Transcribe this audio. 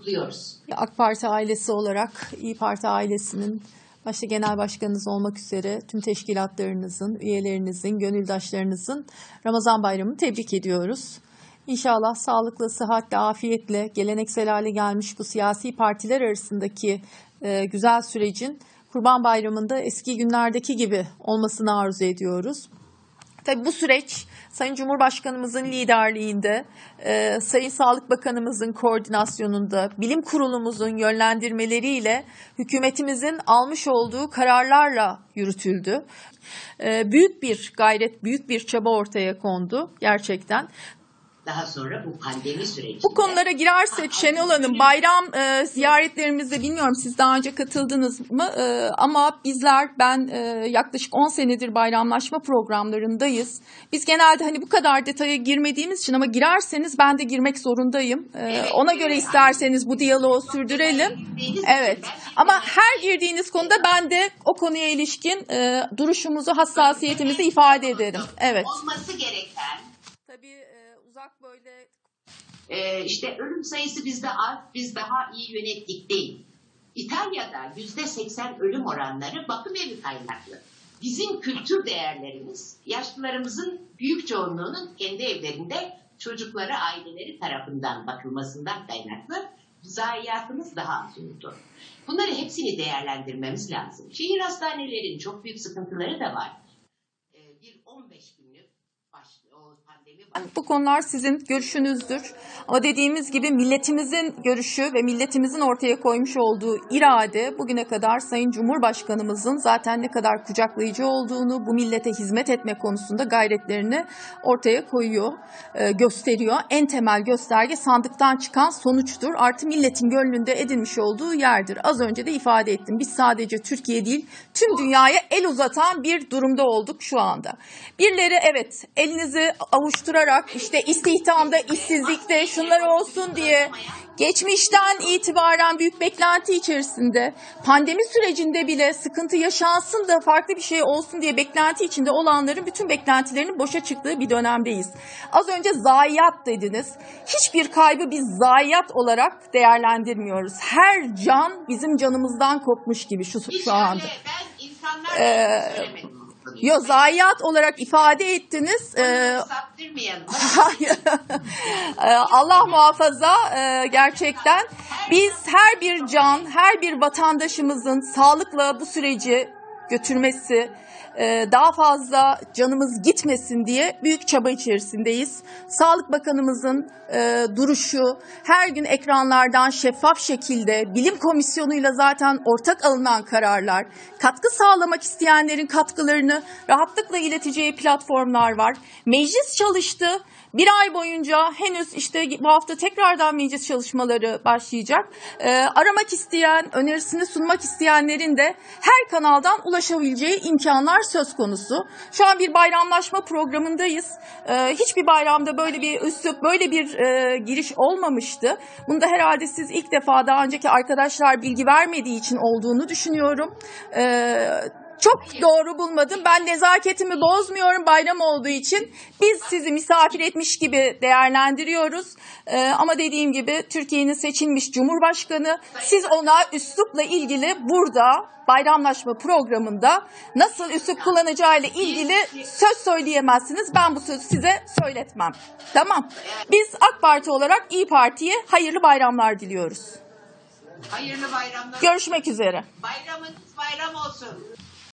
kutluyoruz. AK Parti ailesi olarak İyi Parti ailesinin başta genel başkanınız olmak üzere tüm teşkilatlarınızın, üyelerinizin, gönüldaşlarınızın Ramazan bayramını tebrik ediyoruz. İnşallah sağlıklı, sıhhatle, afiyetle geleneksel hale gelmiş bu siyasi partiler arasındaki e, güzel sürecin Kurban Bayramı'nda eski günlerdeki gibi olmasını arzu ediyoruz. Tabii bu süreç Sayın Cumhurbaşkanımızın liderliğinde, e, Sayın Sağlık Bakanımızın koordinasyonunda, bilim kurulumuzun yönlendirmeleriyle hükümetimizin almış olduğu kararlarla yürütüldü. E, büyük bir gayret, büyük bir çaba ortaya kondu gerçekten. Daha sonra bu pandemi sürecinde Bu konulara girersek Şenol Hanım bayram e, ziyaretlerimizde bilmiyorum siz daha önce katıldınız mı E, ama bizler ben e, yaklaşık 10 senedir bayramlaşma programlarındayız. Biz genelde hani bu kadar detaya girmediğimiz için ama girerseniz ben de girmek zorundayım. E, Evet, ona göre isterseniz bu diyaloğu sürdürelim. Evet ama her girdiğiniz konuda ben de o konuya ilişkin e, duruşumuzu, hassasiyetimizi ifade ederim. Evet. Olması gereken Tabii uzak böyle e, işte ölüm sayısı bizde az, biz daha iyi yönettik değil. İtalya'da yüzde seksen ölüm oranları bakım evi kaynaklı. Bizim kültür değerlerimiz, yaşlılarımızın büyük çoğunluğunun kendi evlerinde çocukları, aileleri tarafından bakılmasından kaynaklı zayiatımız daha az oldu. Bunları hepsini değerlendirmemiz lazım. Şehir hastanelerinin çok büyük sıkıntıları da var. Ee, bir 15 günlük başlı, o pandemi Bu konular sizin görüşünüzdür. Ama dediğimiz gibi milletimizin görüşü ve milletimizin ortaya koymuş olduğu irade bugüne kadar Sayın Cumhurbaşkanımızın zaten ne kadar kucaklayıcı olduğunu, bu millete hizmet etme konusunda gayretlerini ortaya koyuyor, e, gösteriyor. En temel gösterge sandıktan çıkan sonuçtur. Artı milletin gönlünde edinmiş olduğu yerdir. Az önce de ifade ettim. Biz sadece Türkiye değil, tüm dünyaya el uzatan bir durumda olduk şu anda. Birileri evet elinizi avuşturarak işte istihdamda, işsizlikte şunlar olsun diye geçmişten itibaren büyük beklenti içerisinde pandemi sürecinde bile sıkıntı yaşansın da farklı bir şey olsun diye beklenti içinde olanların bütün beklentilerinin boşa çıktığı bir dönemdeyiz. Az önce zayiat dediniz. Hiçbir kaybı biz zayiat olarak değerlendirmiyoruz. Her can bizim canımızdan kopmuş gibi şu, şu anda. ben insanlar Ee, söylemedim. Yo zayiat olarak ifade ettiniz. Ee, Allah muhafaza e, gerçekten. Biz her bir can, her bir vatandaşımızın sağlıkla bu süreci götürmesi, e, daha fazla canımız gitmesin diye büyük çaba içerisindeyiz. Sağlık Bakanımızın e, duruşu, her gün ekranlardan şeffaf şekilde bilim komisyonuyla zaten ortak alınan kararlar, katkı sağlamak isteyenlerin katkılarını rahatlıkla ileteceği platformlar var. Meclis çalıştı. Bir ay boyunca henüz işte bu hafta tekrardan meclis çalışmaları başlayacak. Ee, aramak isteyen, önerisini sunmak isteyenlerin de her kanaldan ulaşabileceği imkanlar söz konusu. Şu an bir bayramlaşma programındayız. Ee, hiçbir bayramda böyle bir üslup, böyle bir e, giriş olmamıştı. Bunu da herhalde siz ilk defa daha önceki arkadaşlar bilgi vermediği için olduğunu düşünüyorum. Ee, çok doğru bulmadım. Ben nezaketimi bozmuyorum bayram olduğu için. Biz sizi misafir etmiş gibi değerlendiriyoruz. Ee, ama dediğim gibi Türkiye'nin seçilmiş Cumhurbaşkanı siz ona üslupla ilgili burada bayramlaşma programında nasıl üslup kullanacağıyla ilgili söz söyleyemezsiniz. Ben bu sözü size söyletmem. Tamam. Biz AK Parti olarak İyi Parti'ye hayırlı bayramlar diliyoruz. Hayırlı bayramlar. Görüşmek üzere. Bayramınız bayram olsun.